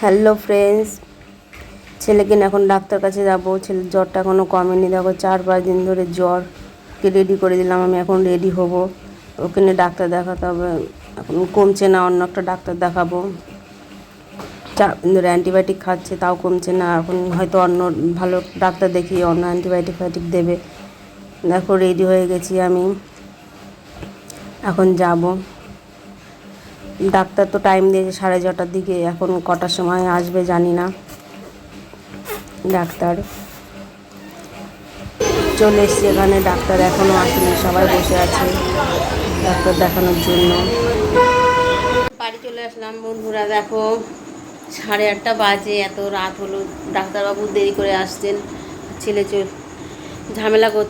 Hello friends ছেলেকে এখন doctor কাছে যাব। ছেলের জ্বরটা এখনও কমেনি। দেখো চার পাঁচ দিন ধরে জ্বরকে রেডি করে দিলাম, আমি এখন রেডি হব। ওকে নিয়ে ডাক্তার দেখাতে হবে। এখন কমছে না, অন্য একটা ডাক্তার দেখাবো। চার দিন ধরে অ্যান্টিবায়োটিক খাচ্ছে, তাও কমছে না। এখন হয়তো অন্য ভালো ডাক্তার দেখিয়ে অন্য অ্যান্টিবায়োটিক ফাইটিক দেবে। দেখো রেডি হয়ে গেছি আমি। এখন যাব। ডাক্তার তো টাইম দিয়েছে সাড়ে ছটার দিকে, এখন কটার সময় আসবে জানি না। ডাক্তার চলে এসছি এখানে, ডাক্তার এখনও আসেনি, সবাই বসে আছে ডাক্তার দেখানোর জন্য। বাড়ি চলে আসলাম বন্ধুরা, দেখো সাড়ে আটটা বাজে, এত রাত হলো। ডাক্তারবাবু দেরি করে আসছেন, ছেলে চল ঝামেলা কর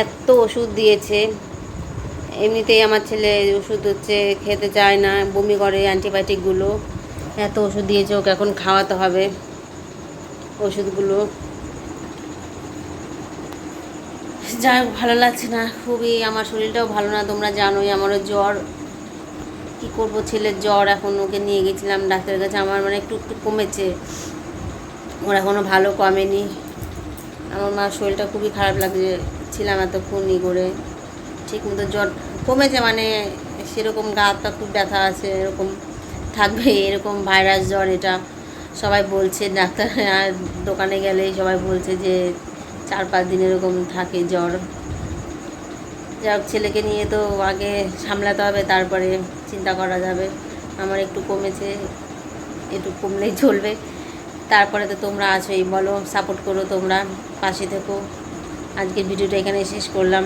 এত ওষুধ দিয়েছে। এমনিতেই আমার ছেলে ওষুধ হচ্ছে, খেতে চায় না, বমি করে অ্যান্টিবায়োটিকগুলো। এত ওষুধ দিয়েছে, ওকে এখন খাওয়াতে হবে ওষুধগুলো। যাই ভালো লাগছে না। খুবই আমার শরীরটাও ভালো না, তোমরা জানোই আমারও জ্বর। কি করব, ছেলের জ্বর এখন ওকে নিয়ে গেছিলাম ডাক্তারের কাছে, আমার মানে একটু একটু কমেছে। ওর এখনও ভালো কমেনি। আমার মার শরীরটা খুবই খারাপ লাগছে। ছিলাম এতক্ষণ ই করে ঠিক মতো জ্বর কমেছে মানে সেরকম গা হাত পা খুব ব্যথা আছে, এরকম থাকবে, এরকম ভাইরাস জ্বর, এটা সবাই বলছে ডাক্তার আর দোকানে গেলে সবাই বলছে যে চার পাঁচ দিন এরকম থাকে জ্বর। হোক, ছেলেকে নিয়ে তো আগে সামলাতে হবে, তারপরে চিন্তা করা যাবে। আমার একটু কমেছে, একটু কমলেই চলবে। তারপরে তো তোমরা আছোই, বলো সাপোর্ট করো তোমরা, পাশে থেকো। আজকের ভিডিওটা এখানে শেষ করলাম।